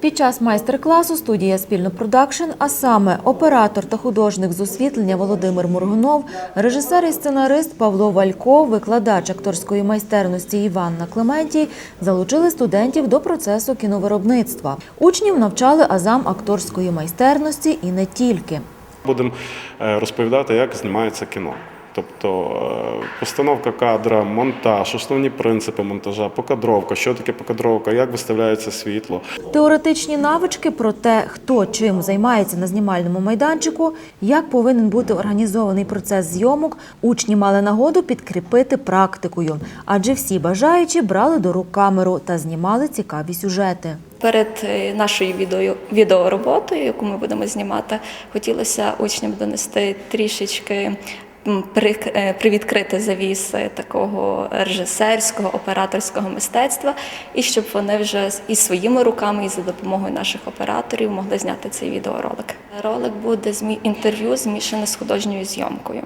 Під час майстер-класу студія Спільно Продакшн, а саме оператор та художник з освітлення Володимир Мургунов, режисер і сценарист Павло Валько, викладач акторської майстерності Іванна Клементій залучили студентів до процесу кіновиробництва. Учнів навчали азам акторської майстерності і не тільки. Будемо е, розповідати, як знімається кіно. Тобто е, постановка кадра, монтаж, основні принципи монтажа, покадровка, що таке покадровка, як виставляється світло. Теоретичні навички про те, хто чим займається на знімальному майданчику, як повинен бути організований процес зйомок, учні мали нагоду підкріпити практикою, адже всі бажаючі брали до рук камеру та знімали цікаві сюжети. Перед е, нашою відео, відеороботою, яку ми будемо знімати, хотілося учням донести трішечки привідкрити завіси такого режисерського, операторського мистецтва, і щоб вони вже і своїми руками, і за допомогою наших операторів могли зняти цей відеоролик. Ролик буде інтерв'ю змішане з художньою зйомкою.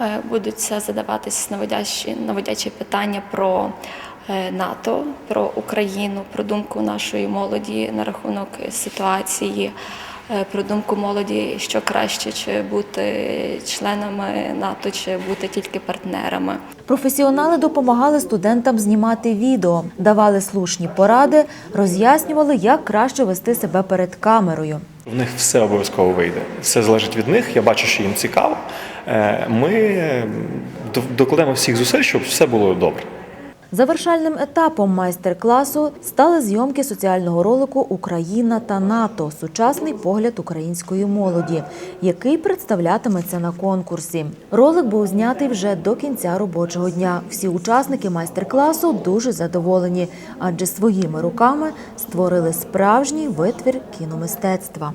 Е, Будуть задаватись наводящі, наводячі питання про е, НАТО, про Україну, про думку нашої молоді на рахунок ситуації, е, про думку молоді, що краще, чи бути членами НАТО, чи бути тільки партнерами. Професіонали допомагали студентам знімати відео, давали слушні поради, роз'яснювали, як краще вести себе перед камерою. В них все обов'язково вийде. Все залежить від них. Я бачу, що їм цікаво. Е, Ми е, докладемо всіх зусиль, щоб все було добре. Завершальним етапом майстер-класу стали зйомки соціального ролику Україна та НАТО сучасний погляд української молоді, який представлятиметься на конкурсі. Ролик був знятий вже до кінця робочого дня. Всі учасники майстер-класу дуже задоволені, адже своїми руками створили справжній витвір кіномистецтва.